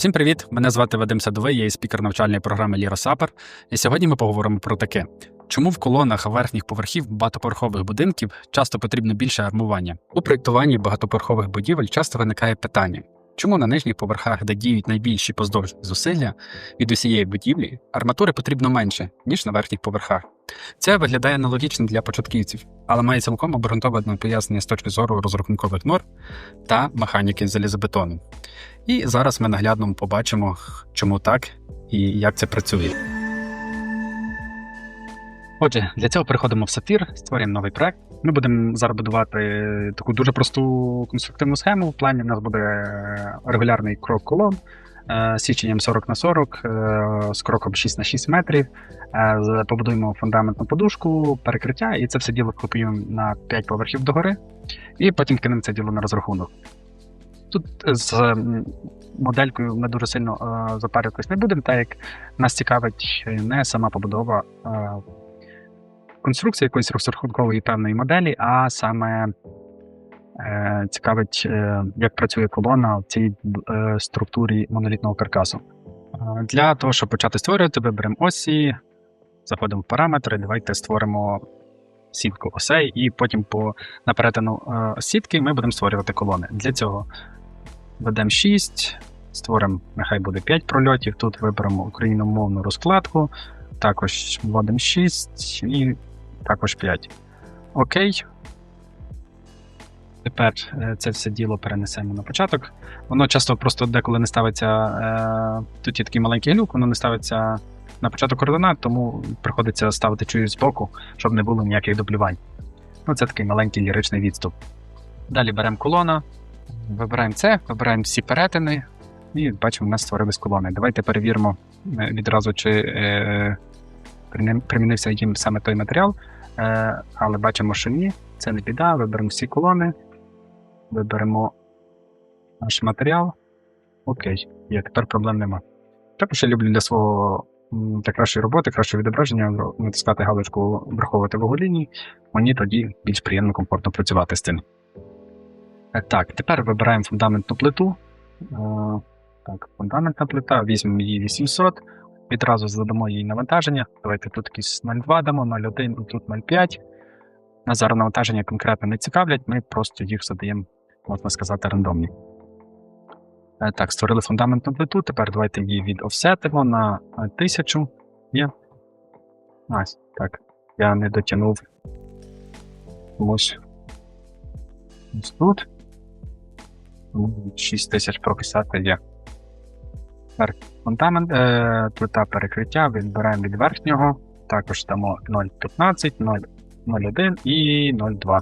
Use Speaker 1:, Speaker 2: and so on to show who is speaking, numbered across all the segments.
Speaker 1: Всім привіт! Мене звати Вадим Садовий, я є спікер навчальної програми Ліра Сапер. І сьогодні ми поговоримо про таке: чому в колонах верхніх поверхів багатоповерхових будинків часто потрібно більше армування? У проєктуванні багатоповерхових будівель часто виникає питання. Чому на нижніх поверхах, де діють найбільші поздовжні зусилля від усієї будівлі, арматури потрібно менше, ніж на верхніх поверхах? Це виглядає нелогічно для початківців, але має цілком обґрунтоване пояснення з точки зору розрахункових норм та механіки залізобетону. І зараз ми наглядно побачимо, чому так і як це працює. Отже, для цього переходимо в сапфір, створюємо новий проект. Ми будемо зараз будувати таку дуже просту конструктивну схему. В плані в нас буде регулярний крок колон е, січенням 40 на 40, е, з кроком 6 на 6 метрів. Е, Побудуємо фундаментну подушку, перекриття, і це все діло копіюємо на 5 поверхів догори, і потім кинемо це діло на розрахунок. Тут з моделькою ми дуже сильно е, запарюватись не будемо, так як нас цікавить не сама побудова е, конструкції якоїсь розрахункової певної моделі, а саме е, цікавить, е, як працює колона в цій е, структурі монолітного каркасу. Е, для того, щоб почати створювати, виберемо осі, заходимо в параметри, давайте створимо сітку осей, і потім по на перетину е, сітки ми будемо створювати колони. Для цього ведемо 6, створимо, нехай буде 5 прольотів. Тут виберемо україномовну розкладку, також вводимо 6 і також 5. Окей. Тепер е, це все діло перенесемо на початок. Воно часто просто деколи не ставиться. Е, тут є такий маленький глюк, воно не ставиться на початок координат, тому приходиться ставити чуюсь збоку, щоб не було ніяких дублювань. Ну, це такий маленький ліричний відступ. Далі беремо колона, вибираємо це, вибираємо всі перетини, і бачимо, у нас створились колони. Давайте перевіримо е, відразу, чи е, примінився їм саме той матеріал. Е, але бачимо, що ні, це не біда. Виберемо всі колони, виберемо наш матеріал. Окей, є, тепер проблем нема. Також я люблю для свого для кращої роботи, кращого відображення натискати галочку враховувати вагу ліній. Мені тоді більш приємно, комфортно працювати з цим. Е, Так, тепер вибираємо фундаментну плиту. Е, Так, фундаментна плита, візьмемо її 800. Відразу задамо їй навантаження. Давайте тут якісь 0,2 дамо, 0,1 і тут 0,5. Нас зараз навантаження конкретно не цікавлять, ми просто їх задаємо, можна сказати, рандомні. Е, Так, створили фундаментну плиту. Тепер давайте її відофсетимо на е, 1000. Є. Ось, так. Я не дотягнув. Ось. Ось тут. 6000 прописати є. Тепер фундамент, е, плита перекриття, відбираємо від верхнього, також дамо 0,15, 0, 0,1 і 0,2.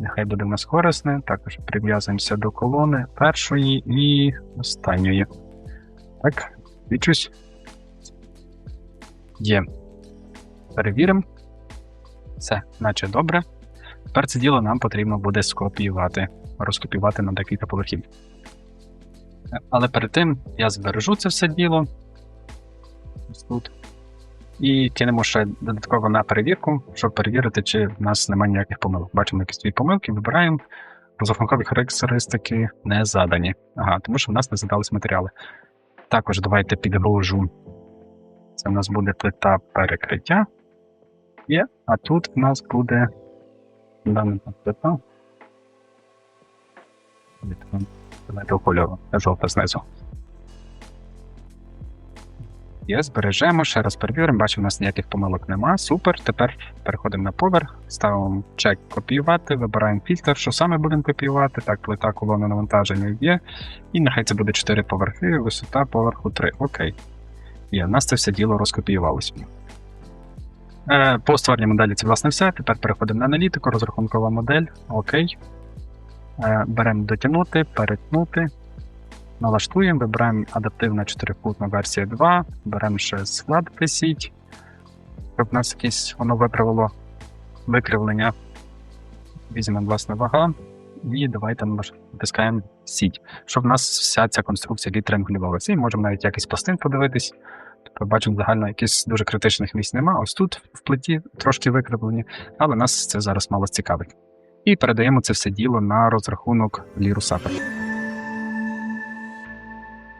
Speaker 1: Нехай буде в нас корисне, також прив'язуємося до колони першої і останньої. Так, відчусь. Є. Перевіримо. Все, наче добре. Тепер це діло нам потрібно буде скопіювати, розкопіювати на декілька поверхів. Але перед тим я збережу це все діло. Ось тут. І кинемо ще додатково на перевірку, щоб перевірити, чи в нас немає ніяких помилок. Бачимо якісь дві помилки, вибираємо. Розрахункові характеристики не задані. Ага, тому що в нас не задались матеріали. Також давайте підгружу. Це в нас буде плита перекриття. Є, а тут в нас буде фундаментна плита. Давайте кольору, жовта знизу. Є, збережемо, ще раз перевіримо, бачимо, у нас ніяких помилок нема. Супер. Тепер переходимо на поверх, ставимо чек копіювати, вибираємо фільтр, що саме будемо копіювати. Так, плита колона навантаження є. І нехай це буде 4 поверхи, висота поверху 3. Окей. Є, у нас це все діло розкопіювалося. Е, по створенню моделі це власне все. Тепер переходимо на аналітику, розрахункова модель. Окей. Е, Беремо дотягнути, перетнути. Налаштуємо, вибираємо адаптивна 4-кутна версія 2, беремо ще складити сіть, щоб в нас якесь воно виправило викривлення. Візьмемо власне вага і давайте натискаємо сіть, щоб в нас вся ця конструкція відтриангулювалася. І можемо навіть якийсь пластин подивитись. Тобто бачимо загально якихось дуже критичних місць нема. Ось тут в плиті трошки викривлені, але нас це зараз мало цікавить. І передаємо це все діло на розрахунок Ліру Сапер.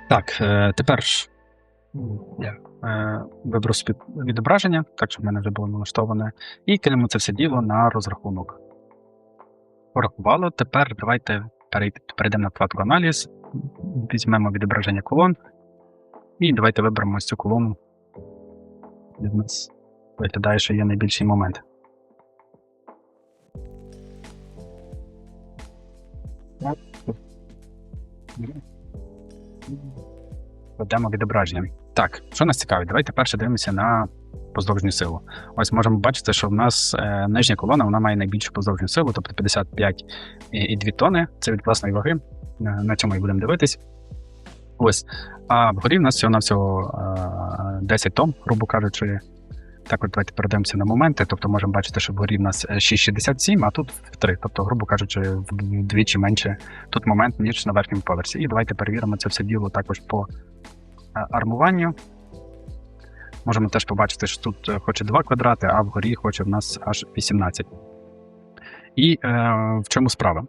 Speaker 1: Так, е, тепер ж е, виберу відображення, так щоб в мене вже було налаштоване, і кинемо це все діло на розрахунок. Порахувало. Тепер давайте перейдемо на вкладку аналіз, візьмемо відображення колон, і давайте виберемо ось цю колону. Де в нас виглядає, що є найбільший момент. Ведемо відображення. Так, що нас цікавить? Давайте перше дивимося на поздовжню силу. Ось можемо бачити, що в нас е, нижня колона вона має найбільшу поздовжню силу, тобто 55,2 тони. Це від власної ваги. Е, На цьому і будемо дивитись. Ось. А вгорі в нас всього на всього 10 тонн, грубо кажучи. Так, от давайте перейдемося на моменти. Тобто можемо бачити, що вгорі в нас е, 6,67, а тут в 3. Тобто, грубо кажучи, вдвічі менше тут момент, ніж на верхньому поверсі. І давайте перевіримо це все діло також по е, армуванню. Можемо теж побачити, що тут е, хоче 2 квадрати, а вгорі хоче в нас аж 18. І е, в чому справа?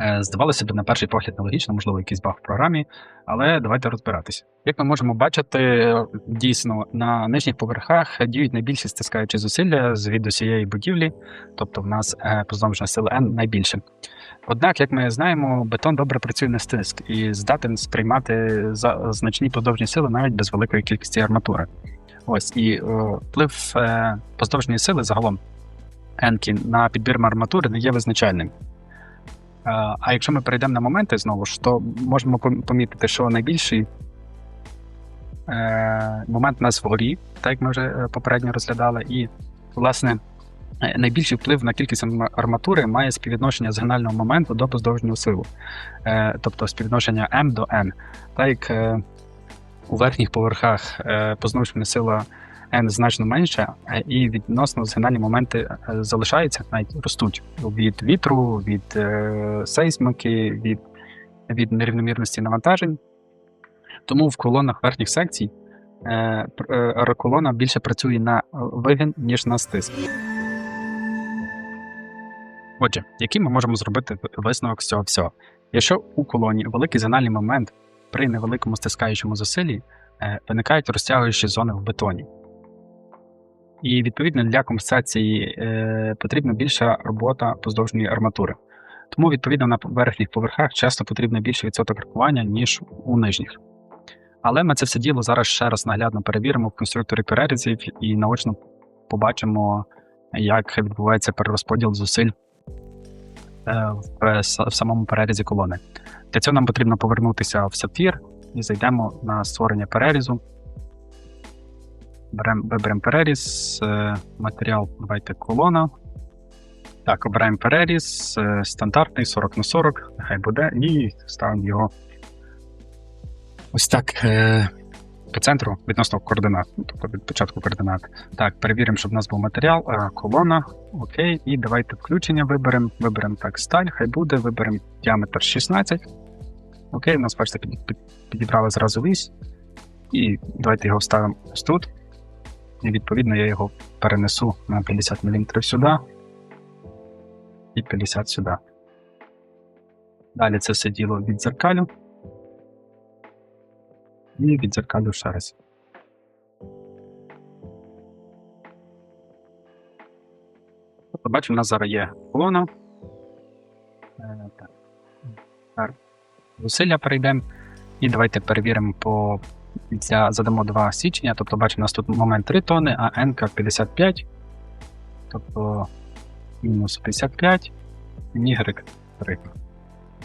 Speaker 1: Е, Здавалося б, на перший погляд нелогічно, можливо, якийсь баг в програмі, але давайте розбиратись. Як ми можемо бачити, дійсно на нижніх поверхах діють найбільші стискаючі зусилля від усієї будівлі, тобто в нас е, поздовжна сила N найбільше. Однак, як ми знаємо, бетон добре працює на стиск і здатен сприймати за значні подовжні сили навіть без великої кількості арматури. Ось і е, вплив поздовжньої сили загалом енки на підбір арматури не є визначальним. А якщо ми перейдемо на моменти знову ж, то можемо помітити, що найбільший е, момент у нас вгорі, так як ми вже е, попередньо розглядали, і, власне, е, найбільший вплив на кількість арматури має співвідношення згинального моменту до поздовжнього силу, тобто співвідношення M до N. Так як у верхніх поверхах е, сила N значно менша, е, і відносно згинальні моменти е, залишаються, навіть ростуть від вітру, від е, сейсмики, від, від нерівномірності навантажень. Тому в колонах верхніх секцій е, е, колона більше працює на вигин, ніж на стиск. Отже, який ми можемо зробити висновок з цього всього? Якщо у колоні великий зональний момент при невеликому стискаючому зусиллі виникають розтягуючі зони в бетоні. І відповідно для компенсації е, потрібна більша робота поздовжньої арматури. Тому, відповідно, на верхніх поверхах часто потрібно більший відсоток рахування, ніж у нижніх. Але ми це все діло зараз ще раз наглядно перевіримо в конструкторі перерізів і наочно побачимо, як відбувається перерозподіл зусиль е, в, в самому перерізі колони. Для цього нам потрібно повернутися в сапфір і зайдемо на створення перерізу. Берем, виберемо переріз, е, матеріал, давайте колона. Так, обираємо переріз, е, стандартний 40 на 40, нехай буде, і ставимо його ось так е, по центру відносно координат, ну, тобто від початку координат. Так, перевіримо, щоб у нас був матеріал, колона. Окей, і давайте включення виберемо. Виберемо так сталь, хай буде, виберемо діаметр 16. Окей, у нас бачите, під- під- підібрали зразу вісь. І давайте його вставимо ось тут. І відповідно я його перенесу на 50 мм сюди і 50 сюди. Далі це все діло відзеркалю. І відзеркалю ще раз. Тобто, бачимо, у нас зараз є колона. Е. Зусилля перейдемо. І давайте перевіримо по задамо два січення. Тобто, бачимо, у нас тут момент 3 тони, а N 55. Тобто мінус 55, Y 3.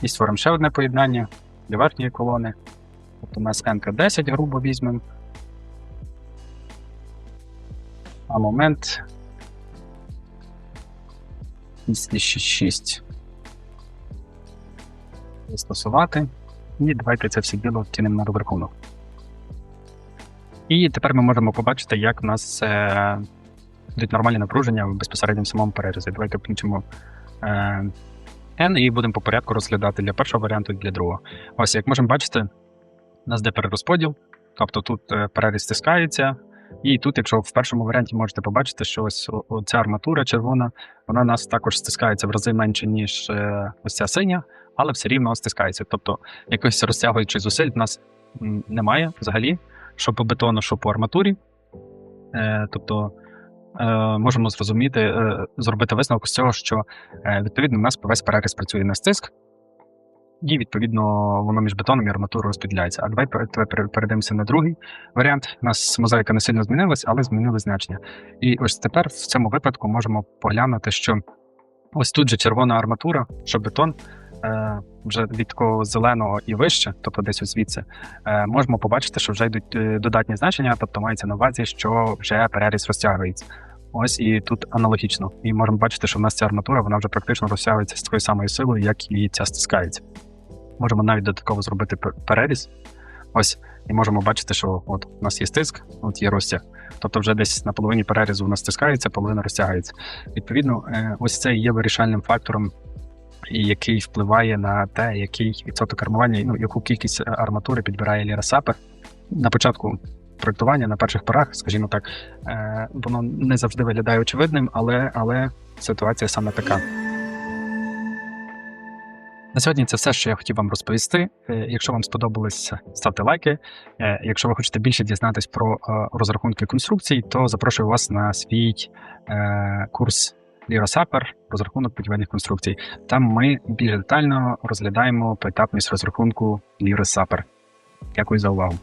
Speaker 1: І створимо ще одне поєднання для верхньої колони. Тобто у нас N 10, грубо візьмемо. А момент 266. Застосувати. І давайте це все діло втінемо на розрахунок. І тепер ми можемо побачити, як в нас е, нормальні напруження безпосередньо в самому перерізі. Давайте включимо е, N і будемо по порядку розглядати для першого варіанту і для другого. Ось, як можемо бачити, у нас де перерозподіл, тобто тут е, переріз стискається. І тут, якщо в першому варіанті можете побачити, що ось оця арматура червона, вона у нас також стискається в рази менше, ніж ось ця синя, але все рівно стискається. Тобто якихось розтягуючих зусиль в нас немає взагалі, що по бетону, що по арматурі. Е, тобто е, можемо зрозуміти, е, зробити висновок з цього, що е, відповідно у нас весь переріз працює на стиск, і відповідно воно між бетоном і арматурою розподіляється. А давай перейдемося на другий варіант. У нас мозаїка не сильно змінилась, але змінили значення. І ось тепер в цьому випадку можемо поглянути, що ось тут же червона арматура, що бетон. Е, Вже від такого зеленого і вище, тобто десь звідси, е, можемо побачити, що вже йдуть е, додатні значення, тобто мається на увазі, що вже переріз розтягується. Ось і тут аналогічно. І можемо бачити, що в нас ця арматура вона вже практично розтягується з такою самою силою, як і ця стискається. Можемо навіть додатково зробити переріз. Ось, і можемо бачити, що от у нас є стиск, от є розтяг. Тобто вже десь на половині перерізу у нас стискається, половина розтягається. Відповідно, ось це і є вирішальним фактором, і який впливає на те, який відсоток армування, ну яку кількість арматури підбирає Ліра Сапер. На початку проектування, на перших порах, скажімо так, е, воно не завжди виглядає очевидним, але, але ситуація саме така. На сьогодні це все, що я хотів вам розповісти. Е, Якщо вам сподобалось, ставте лайки. Е, Якщо ви хочете більше дізнатись про розрахунки конструкцій, то запрошую вас на свій курс Ліросапер, розрахунок будівельних конструкцій. Там ми більш детально розглядаємо поетапність розрахунку Ліросапер. Дякую за увагу.